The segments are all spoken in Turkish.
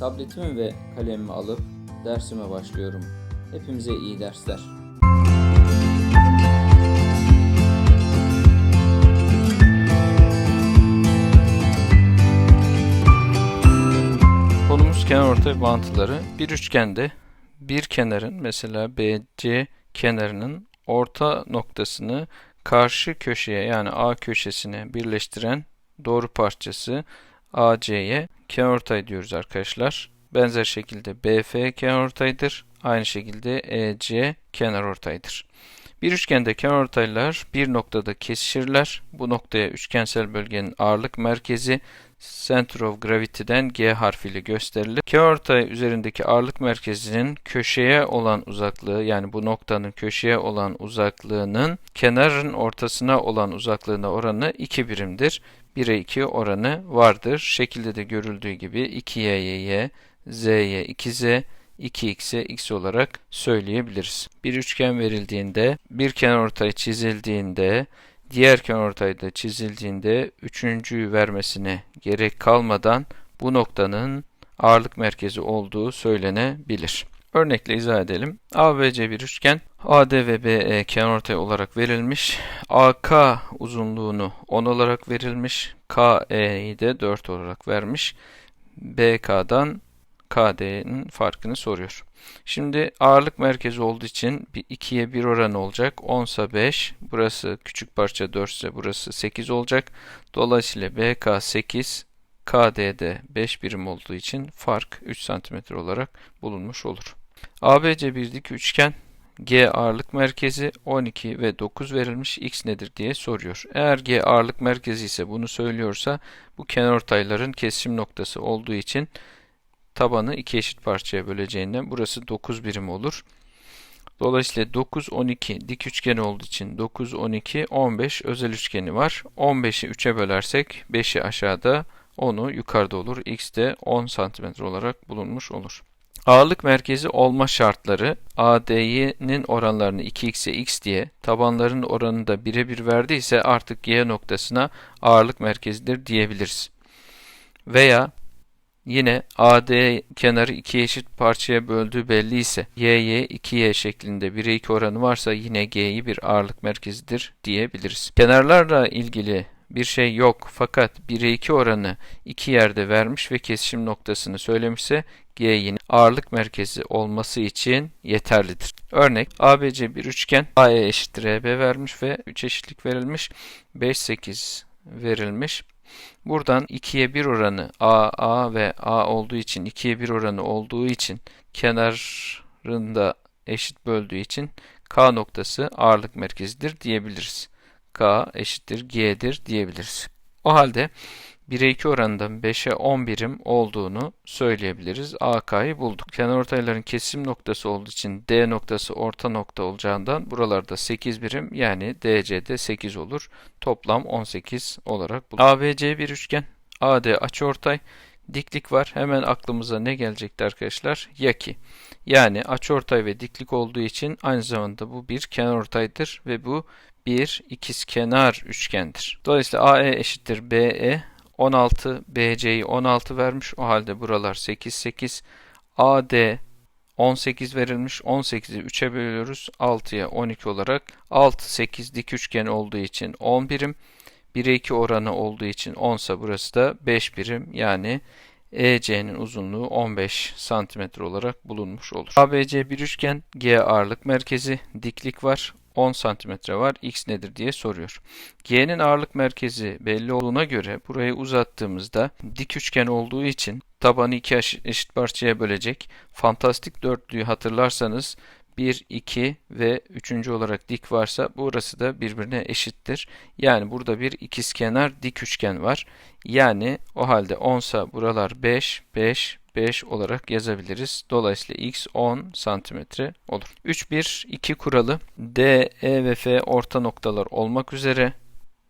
Tabletimi ve kalemimi alıp dersime başlıyorum. Hepimize iyi dersler. Konumuz kenarortay bağıntıları. Bir üçgende bir kenarın mesela BC kenarının orta noktasını karşı köşeye yani A köşesine birleştiren doğru parçası AC'ye kenarortay diyoruz arkadaşlar. Benzer şekilde BF kenarortaydır. Aynı şekilde EC kenarortaydır. Bir üçgende kenarortaylar bir noktada kesişirler. Bu noktaya üçgensel bölgenin ağırlık merkezi Center of Gravity'den G harfiyle gösterilir. Kenarortay üzerindeki ağırlık merkezinin köşeye olan uzaklığı yani bu noktanın köşeye olan uzaklığının kenarın ortasına olan uzaklığına oranı 2 birimdir. 1'e 2 oranı vardır. Şekilde de görüldüğü gibi 2y'ye z'ye 2z, 2x'e x olarak söyleyebiliriz. Bir üçgen verildiğinde, bir kenarortay çizildiğinde, diğer kenarortay da çizildiğinde üçüncüyü vermesine gerek kalmadan bu noktanın ağırlık merkezi olduğu söylenebilir. Örnekle izah edelim. ABC bir üçgen, AD ve BE kenarortay olarak verilmiş. AK uzunluğunu 10 olarak verilmiş. KE'yi de 4 olarak vermiş. BK'dan KD'nin farkını soruyor. Şimdi ağırlık merkezi olduğu için 2'ye 1 oranı olacak. 10 ise 5. Burası küçük parça 4 ise burası 8 olacak. Dolayısıyla BK 8, KD'de 5 birim olduğu için fark 3 cm olarak bulunmuş olur. ABC bir dik üçgen. G ağırlık merkezi 12 ve 9 verilmiş x nedir diye soruyor. Eğer G ağırlık merkezi ise bunu söylüyorsa bu kenarortayların kesişim noktası olduğu için tabanı iki eşit parçaya böleceğinden burası 9 birim olur. Dolayısıyla 9 12 dik üçgeni olduğu için 9 12 15 özel üçgeni var. 15'i 3'e bölersek 5'i aşağıda 10'u yukarıda olur. X de 10 cm olarak bulunmuş olur. Ağırlık merkezi olma şartları AD'nin oranlarını 2x'e x diye tabanların oranını da birebir verdiyse artık y noktasına ağırlık merkezidir diyebiliriz. Veya Yine AD kenarı iki eşit parçaya böldüğü belli ise y'ye 2y şeklinde 1'e 2 oranı varsa yine g'yi bir ağırlık merkezidir diyebiliriz. Kenarlarla ilgili bir şey yok fakat 1'e 2 oranı iki yerde vermiş ve kesişim noktasını söylemişse G yine ağırlık merkezi olması için yeterlidir. Örnek ABC bir üçgen AE eşittir EB vermiş ve 3 eşitlik verilmiş. 5 8 verilmiş. Buradan 2'ye 1 oranı A, A ve A olduğu için 2'ye 1 oranı olduğu için kenarında eşit böldüğü için K noktası ağırlık merkezidir diyebiliriz. K eşittir G'dir diyebiliriz. O halde 1'e 2 oranından 5'e 10 birim olduğunu söyleyebiliriz. AK'yı bulduk. Kenarortayların kesim noktası olduğu için D noktası orta nokta olacağından buralarda 8 birim yani DC'de 8 olur. Toplam 18 olarak bulunur. ABC bir üçgen. AD açıortay. Diklik var. Hemen aklımıza ne gelecekti arkadaşlar? Yaki. Yani açıortay ve diklik olduğu için aynı zamanda bu bir kenarortaydır ve bu bir ikizkenar üçgendir. Dolayısıyla AE eşittir BE 16 BC'yi 16 vermiş. O halde buralar 8 8. AD 18 verilmiş. 18'i 3'e bölüyoruz. 6'ya 12 olarak 6 8 dik üçgen olduğu için 10 birim. 1'e 2 oranı olduğu için 10 ise burası da 5 birim. Yani EC'nin uzunluğu 15 cm olarak bulunmuş olur. ABC bir üçgen, G ağırlık merkezi, diklik var. 10 santimetre var. X nedir diye soruyor. G'nin ağırlık merkezi belli olduğuna göre burayı uzattığımızda dik üçgen olduğu için tabanı iki eşit parçaya bölecek. Fantastik dörtlüyü hatırlarsanız 1, 2 ve 3. olarak dik varsa burası da birbirine eşittir. Yani burada bir ikizkenar dik üçgen var. Yani o halde 10 sa buralar 5, 5, 5 olarak yazabiliriz. Dolayısıyla x 10 santimetre olur. 3 1 2 kuralı D, E ve F orta noktalar olmak üzere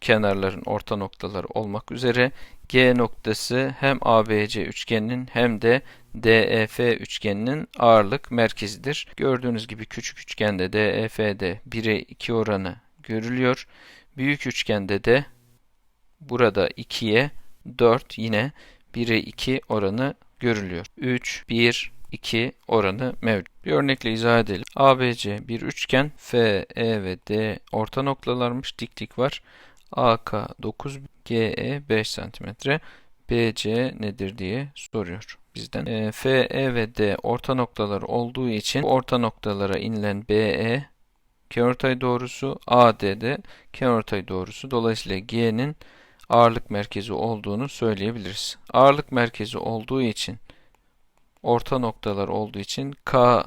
kenarların orta noktaları olmak üzere G noktası hem ABC üçgeninin hem de DEF üçgeninin ağırlık merkezidir. Gördüğünüz gibi küçük üçgende DEF'de 1'e 2 oranı görülüyor. Büyük üçgende de burada 2'ye 4 yine 1'e 2 oranı görülüyor. 3, 1, 2 oranı mevcut. Bir örnekle izah edelim. ABC bir üçgen, F, E ve D orta noktalarmış, diklik var. AK 9, GE 5 cm. BC nedir diye soruyor bizden. E, F, E ve D orta noktalar olduğu için orta noktalara inilen BE kenarortay doğrusu, AD de kenarortay doğrusu. Dolayısıyla G'nin ağırlık merkezi olduğunu söyleyebiliriz. Ağırlık merkezi olduğu için orta noktalar olduğu için K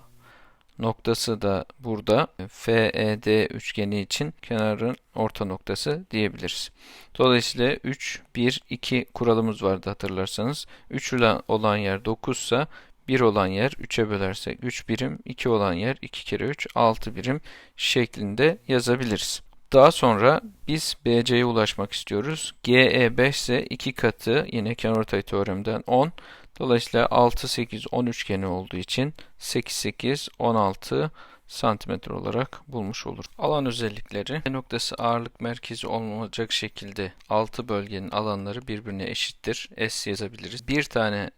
noktası da burada FED üçgeni için kenarın orta noktası diyebiliriz. Dolayısıyla 3, 1, 2 kuralımız vardı hatırlarsanız. 3 olan yer 9 ise 1 olan yer 3'e bölersek 3 birim, 2 olan yer 2 kere 3, 6 birim şeklinde yazabiliriz. Daha sonra biz BC'ye ulaşmak istiyoruz. GE 5 ise 2 katı yine kenarortay teoremden 10. Dolayısıyla 6, 8, 10 üçgeni olduğu için 8, 8, 16 santimetre olarak bulmuş olur. Alan özellikleri E noktası ağırlık merkezi olmayacak şekilde 6 bölgenin alanları birbirine eşittir. S yazabiliriz. Bir tane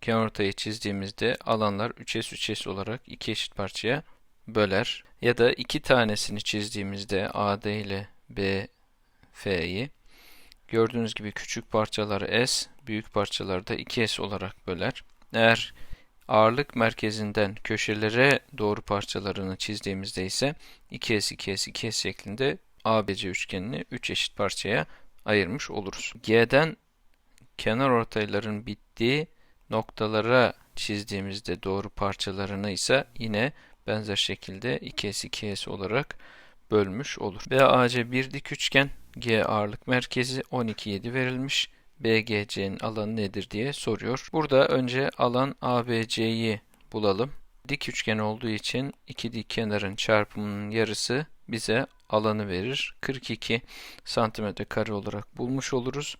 kenarortayı çizdiğimizde alanlar 3S 3S olarak iki eşit parçaya böler. Ya da iki tanesini çizdiğimizde AD ile BF'yi gördüğünüz gibi küçük parçaları S, büyük parçaları da 2S olarak böler. Eğer ağırlık merkezinden köşelere doğru parçalarını çizdiğimizde ise 2S, 2S, 2S şeklinde ABC üçgenini 3 eşit parçaya ayırmış oluruz. G'den kenar ortayların bittiği noktalara çizdiğimizde doğru parçalarını ise yine benzer şekilde 2S 2S olarak bölmüş olur. BAC bir dik üçgen, G ağırlık merkezi 12 7 verilmiş. BGC'nin alanı nedir diye soruyor. Burada önce alan ABC'yi bulalım. Dik üçgen olduğu için iki dik kenarın çarpımının yarısı bize alanı verir. 42 santimetre kare olarak bulmuş oluruz.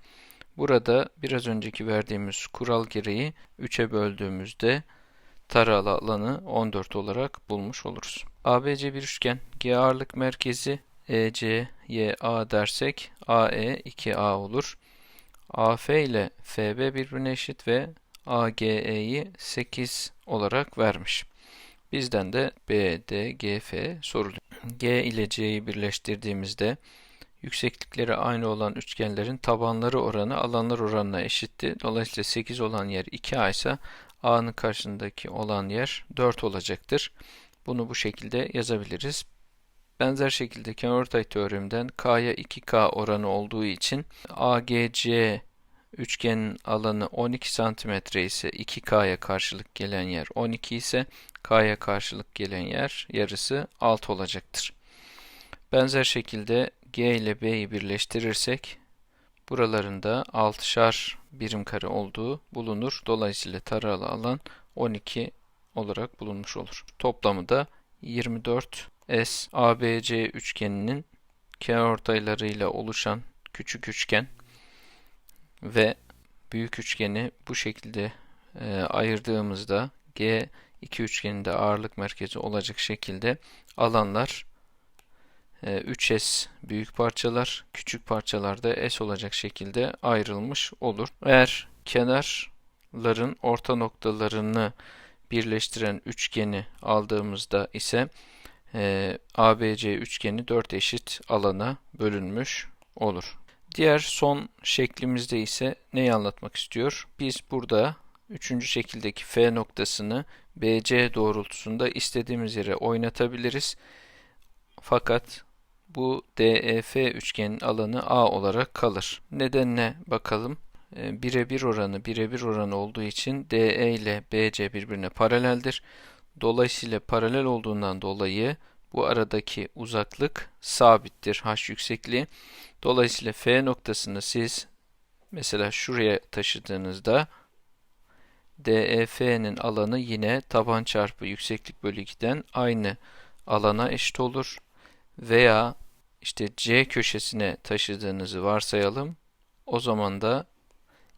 Burada biraz önceki verdiğimiz kural gereği 3'e böldüğümüzde taralı alanı 14 olarak bulmuş oluruz. ABC bir üçgen, G ağırlık merkezi EC, YA dersek AE 2A olur. AF ile FB birbirine eşit ve AGE'yi 8 olarak vermiş. Bizden de BD, GF soruluyor. G ile C'yi birleştirdiğimizde yükseklikleri aynı olan üçgenlerin tabanları oranı alanlar oranına eşitti. Dolayısıyla 8 olan yer 2A ise A'nın karşısındaki olan yer 4 olacaktır. Bunu bu şekilde yazabiliriz. Benzer şekilde kenarortay teoreminden K'ya 2K oranı olduğu için AGC üçgenin alanı 12 cm ise 2K'ya karşılık gelen yer 12 ise K'ya karşılık gelen yer yarısı 6 olacaktır. Benzer şekilde G ile B'yi birleştirirsek buralarında 6'şar birim kare olduğu bulunur. Dolayısıyla taralı alan 12 olarak bulunmuş olur. Toplamı da 24 S ABC üçgeninin kenarortaylarıyla oluşan küçük üçgen ve büyük üçgeni bu şekilde e, ayırdığımızda G iki üçgeninde ağırlık merkezi olacak şekilde alanlar 3S e, büyük parçalar, küçük parçalarda S olacak şekilde ayrılmış olur. Eğer kenarların orta noktalarını birleştiren üçgeni aldığımızda ise e, ABC üçgeni 4 eşit alana bölünmüş olur. Diğer son şeklimizde ise neyi anlatmak istiyor? Biz burada üçüncü şekildeki F noktasını BC doğrultusunda istediğimiz yere oynatabiliriz. Fakat bu DEF üçgenin alanı A olarak kalır. Nedenine bakalım. E, birebir oranı birebir oranı olduğu için DE ile BC birbirine paraleldir. Dolayısıyla paralel olduğundan dolayı bu aradaki uzaklık sabittir h yüksekliği. Dolayısıyla F noktasını siz mesela şuraya taşıdığınızda DEF'nin alanı yine taban çarpı yükseklik bölü 2'den aynı alana eşit olur. Veya işte C köşesine taşıdığınızı varsayalım. O zaman da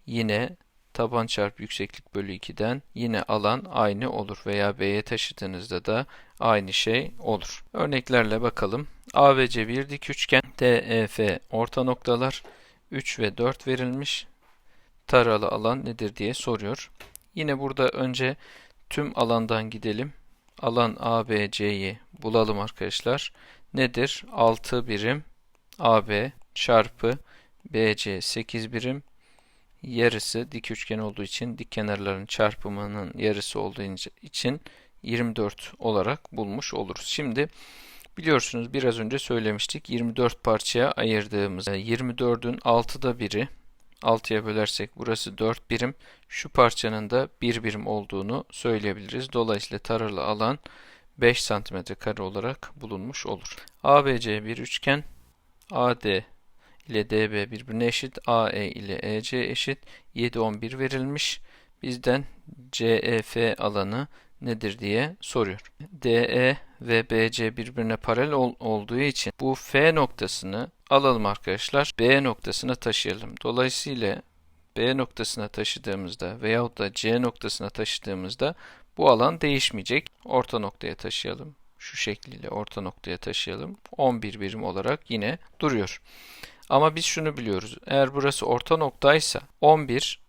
yine taban çarpı yükseklik bölü 2'den yine alan aynı olur veya B'ye taşıdığınızda da aynı şey olur. Örneklerle bakalım. A ve C bir dik üçgen, DEF orta noktalar 3 ve 4 verilmiş. Taralı alan nedir diye soruyor. Yine burada önce tüm alandan gidelim. Alan ABC'yi bulalım arkadaşlar. Nedir? 6 birim AB çarpı BC 8 birim yarısı dik üçgen olduğu için dik kenarların çarpımının yarısı olduğu için 24 olarak bulmuş oluruz. Şimdi biliyorsunuz biraz önce söylemiştik 24 parçaya ayırdığımız 24'ün 6'da biri 6'ya bölersek burası 4 birim. Şu parçanın da 1 birim olduğunu söyleyebiliriz. Dolayısıyla taralı alan 5 cm kare olarak bulunmuş olur. ABC bir üçgen. AD ile DB birbirine eşit. AE ile EC eşit. 7 11 verilmiş. Bizden CEF alanı nedir diye soruyor. DE ve BC birbirine paralel ol olduğu için bu F noktasını alalım arkadaşlar. B noktasına taşıyalım. Dolayısıyla B noktasına taşıdığımızda veyahut da C noktasına taşıdığımızda bu alan değişmeyecek. Orta noktaya taşıyalım. Şu şekliyle orta noktaya taşıyalım. 11 birim olarak yine duruyor. Ama biz şunu biliyoruz. Eğer burası orta noktaysa 11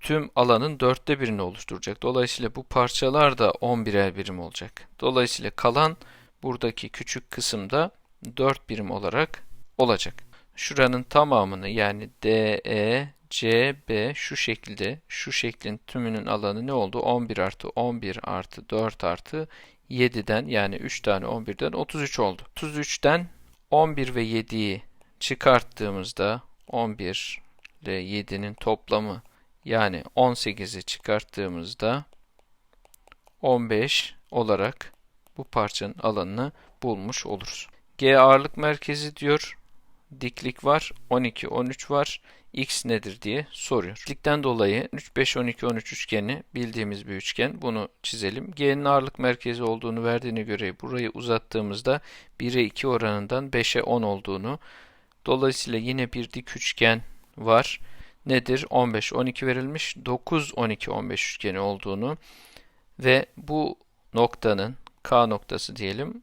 tüm alanın dörtte birini oluşturacak. Dolayısıyla bu parçalar da 11'er birim olacak. Dolayısıyla kalan buradaki küçük kısımda 4 birim olarak olacak. Şuranın tamamını yani DE, CB şu şekilde, şu şeklin tümünün alanı ne oldu? 11 artı 11 artı 4 artı 7'den yani 3 tane 11'den 33 oldu. 33'ten 11 ve 7'yi çıkarttığımızda 11 ile 7'nin toplamı yani 18'i çıkarttığımızda 15 olarak bu parçanın alanını bulmuş oluruz. G ağırlık merkezi diyor. Diklik var. 12, 13 var. X nedir diye soruyor. Diklikten dolayı 3, 5, 12, 13 üçgeni bildiğimiz bir üçgen. Bunu çizelim. G'nin ağırlık merkezi olduğunu verdiğine göre burayı uzattığımızda 1'e 2 oranından 5'e 10 olduğunu. Dolayısıyla yine bir dik üçgen var nedir? 15, 12 verilmiş. 9, 12, 15 üçgeni olduğunu ve bu noktanın K noktası diyelim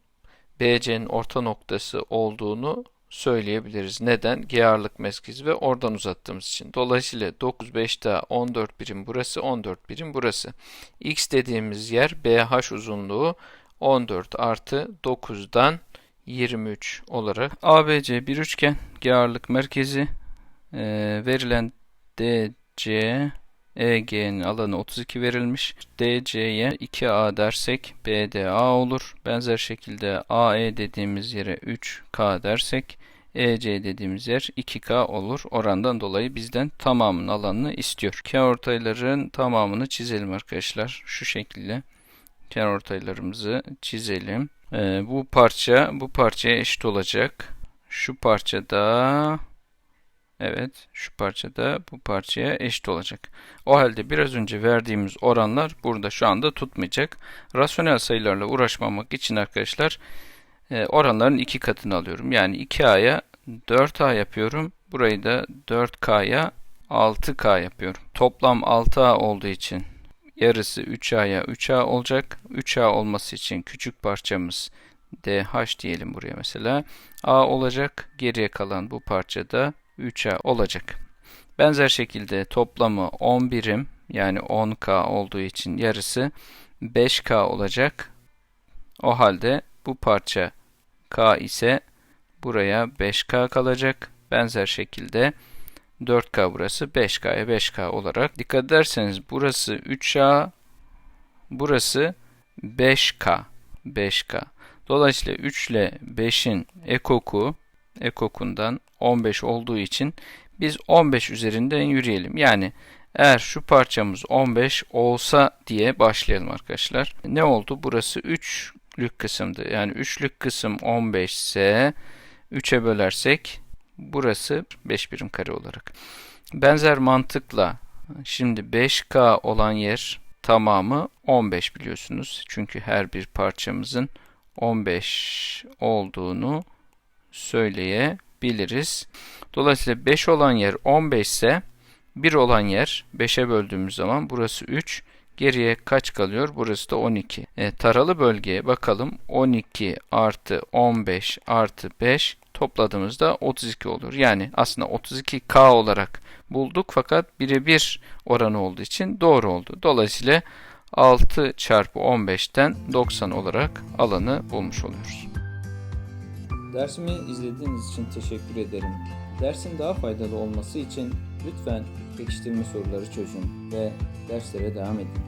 BC'nin orta noktası olduğunu söyleyebiliriz. Neden? G ağırlık merkezi ve oradan uzattığımız için. Dolayısıyla 9, 5 daha 14 birim burası, 14 birim burası. X dediğimiz yer BH uzunluğu 14 artı 9'dan 23 olarak ABC bir üçgen G ağırlık merkezi e, verilen DC EG'nin alanı 32 verilmiş. DC'ye 2A dersek BDA olur. Benzer şekilde AE dediğimiz yere 3K dersek EC dediğimiz yer 2K olur. Orandan dolayı bizden tamamın alanını istiyor. Kenarortayların tamamını çizelim arkadaşlar. Şu şekilde kenarortaylarımızı çizelim. Ee, bu parça bu parçaya eşit olacak. Şu parçada Evet, şu parça da bu parçaya eşit olacak. O halde biraz önce verdiğimiz oranlar burada şu anda tutmayacak. Rasyonel sayılarla uğraşmamak için arkadaşlar e, oranların iki katını alıyorum. Yani 2A'ya 4A yapıyorum. Burayı da 4K'ya 6K yapıyorum. Toplam 6A olduğu için yarısı 3A'ya 3A olacak. 3A olması için küçük parçamız DH diyelim buraya mesela. A olacak. Geriye kalan bu parçada 3'e olacak. Benzer şekilde toplamı 10 birim yani 10K olduğu için yarısı 5K olacak. O halde bu parça K ise buraya 5K kalacak. Benzer şekilde 4K burası 5K'ya 5K olarak. Dikkat ederseniz burası 3A burası 5K 5K. Dolayısıyla 3 ile 5'in ekoku ekokundan 15 olduğu için biz 15 üzerinden yürüyelim. Yani eğer şu parçamız 15 olsa diye başlayalım arkadaşlar. Ne oldu? Burası 3'lük kısımdı. Yani 3'lük kısım 15 ise 3'e bölersek burası 5 birim kare olarak. Benzer mantıkla şimdi 5K olan yer tamamı 15 biliyorsunuz. Çünkü her bir parçamızın 15 olduğunu söyleyebiliriz. Dolayısıyla 5 olan yer 15 ise 1 olan yer 5'e böldüğümüz zaman burası 3, Geriye kaç kalıyor? Burası da 12. E, taralı bölgeye bakalım. 12 artı 15 artı 5 topladığımızda 32 olur. Yani aslında 32K olarak bulduk fakat birebir oranı olduğu için doğru oldu. Dolayısıyla 6 çarpı 15'ten 90 olarak alanı bulmuş oluyoruz. Dersimi izlediğiniz için teşekkür ederim. Dersin daha faydalı olması için lütfen pekiştirme soruları çözün ve derslere devam edin.